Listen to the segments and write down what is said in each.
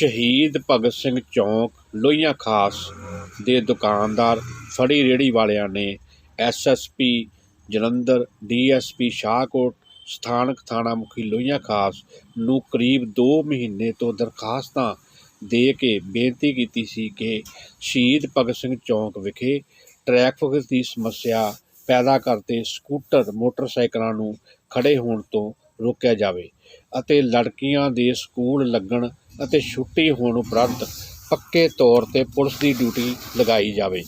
ਸ਼ਹੀਦ ਭਗਤ ਸਿੰਘ ਚੌਂਕ ਲੋਹੀਆਂ ਖਾਸ ਦੇ ਦੁਕਾਨਦਾਰ, ਫੜੀ ਰੇਹੜੀ ਵਾਲਿਆਂ ਨੇ ਐਸਐਸਪੀ ਜਲੰਧਰ ਡੀਐਸਪੀ ਸ਼ਾਹਕੋਟ, ਸਥਾਨਕ ਥਾਣਾ ਮੁਖੀ ਲੋਹੀਆਂ ਖਾਸ ਨੂੰ ਕਰੀਬ 2 ਮਹੀਨੇ ਤੋਂ ਦਰਖਾਸਤਾਂ ਦੇ ਕੇ ਬੇਨਤੀ ਕੀਤੀ ਸੀ ਕਿ ਸ਼ਹੀਦ ਭਗਤ ਸਿੰਘ ਚੌਂਕ ਵਿਖੇ ਟ੍ਰੈਫਿਕ ਦੀ ਸਮੱਸਿਆ ਪੈਦਾ ਕਰਦੇ ਸਕੂਟਰ, ਮੋਟਰਸਾਈਕਲਾਂ ਨੂੰ ਖੜੇ ਹੋਣ ਤੋਂ ਰੋਕਿਆ ਜਾਵੇ ਅਤੇ ਲੜਕੀਆਂ ਦੇ ਸਕੂਲ ਲੱਗਣ ਅਤੇ ਛੁੱਟੀ ਹੋਣ ਉਪਰੰਤ ਪੱਕੇ ਤੌਰ ਤੇ ਪੁਲਿਸ ਦੀ ਡਿਊਟੀ ਲਗਾਈ ਜਾਵੇ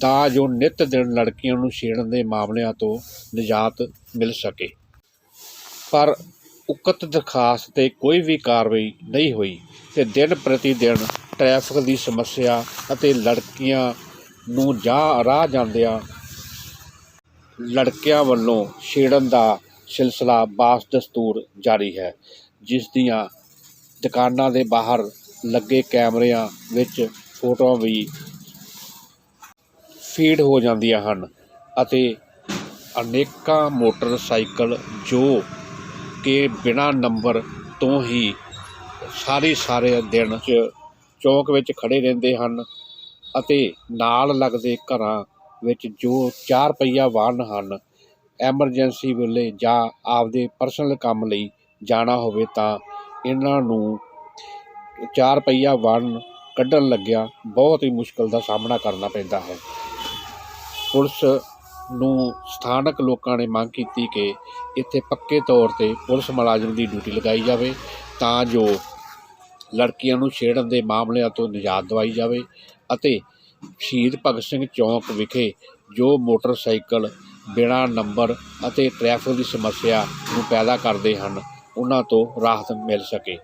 ਤਾਂ ਜੋ ਨਿਤ ਦਿਨ ਲੜਕੀਆਂ ਨੂੰ ਛੇੜਨ ਦੇ ਮਾਮਲਿਆਂ ਤੋਂ ਨਿਜਾਤ ਮਿਲ ਸਕੇ। ਪਰ ਉਕਤ ਦਰਖਾਸਤ ਤੇ ਕੋਈ ਵੀ ਕਾਰਵਾਈ ਨਹੀਂ ਹੋਈ ਤੇ ਦਿਨ ਪ੍ਰਤੀ ਦਿਨ ਟ੍ਰੈਫਿਕ ਦੀ ਸਮੱਸਿਆ ਅਤੇ ਲੜਕੀਆਂ ਨੂੰ ਜਾਂ ਰਾਹ ਜਾਂਦਿਆਂ ਲੜਕਿਆਂ ਵੱਲੋਂ ਛੇੜਨ ਦਾ ਸਿਲਸਿਲਾ ਬਾਸ ਦਸਤੂਰ ਜਾਰੀ ਹੈ, ਜਿਸ ਦੀਆਂ ਦੁਕਾਨਾਂ ਦੇ ਬਾਹਰ ਲੱਗੇ ਕੈਮਰਿਆਂ ਵਿੱਚ ਫੋਟੋਆਂ ਵੀ ਫੀਡ ਹੋ ਜਾਂਦੀਆਂ ਹਨ ਅਤੇ ਅਨੇਕਾਂ ਮੋਟਰਸਾਈਕਲ ਜੋ ਕਿ ਬਿਨਾਂ ਨੰਬਰ ਤੋਂ ਹੀ ਸਾਰੇ ਸਾਰੇ ਦਿਨ 'ਚ ਚੌਂਕ ਵਿੱਚ ਖੜੇ ਰਹਿੰਦੇ ਹਨ ਅਤੇ ਨਾਲ ਲੱਗਦੇ ਘਰਾਂ ਵਿੱਚ ਜੋ ਚਾਰ ਪਹੀਆ ਵਾਹਨ ਹਨ ਐਮਰਜੈਂਸੀ ਵੇਲੇ ਜਾਂ ਆਪਦੇ ਪਰਸਨਲ ਕੰਮ ਲਈ ਜਾਣਾ ਹੋਵੇ ਤਾਂ ਇਹਨਾਂ ਨੂੰ ਚਾਰ ਪਹੀਆ ਵਾਹਨ ਕੱਢਣ ਲੱਗਿਆ ਬਹੁਤ ਹੀ ਮੁਸ਼ਕਲ ਦਾ ਸਾਹਮਣਾ ਕਰਨਾ ਪੈਂਦਾ ਹੈ। ਪੁਲਿਸ ਨੂੰ ਸਥਾਨਕ ਲੋਕਾਂ ਨੇ ਮੰਗ ਕੀਤੀ ਕਿ ਇੱਥੇ ਪੱਕੇ ਤੌਰ ਤੇ ਪੁਲਿਸ ਮੁਲਾਜ਼ਮ ਦੀ ਡਿਊਟੀ ਲਗਾਈ ਜਾਵੇ ਤਾਂ ਜੋ ਲੜਕੀਆਂ ਨੂੰ ਛੇੜਨ ਦੇ ਮਾਮਲਿਆਂ ਤੋਂ ਨਿਜਾਤ ਦਵਾਈ ਜਾਵੇ ਅਤੇ ਸ਼ਹੀਦ ਭਗਤ ਸਿੰਘ ਚੌਂਕ ਵਿਖੇ ਜੋ ਮੋਟਰਸਾਈਕਲ ਬਿਨਾਂ ਨੰਬਰ ਅਤੇ ਟ੍ਰੈਫਿਕ ਦੀ ਸਮੱਸਿਆ ਨੂੰ ਪੈਦਾ ਕਰਦੇ ਹਨ ਉਹਨਾਂ ਤੋਂ ਰਾਹਤ ਮਿਲ ਸਕੇ।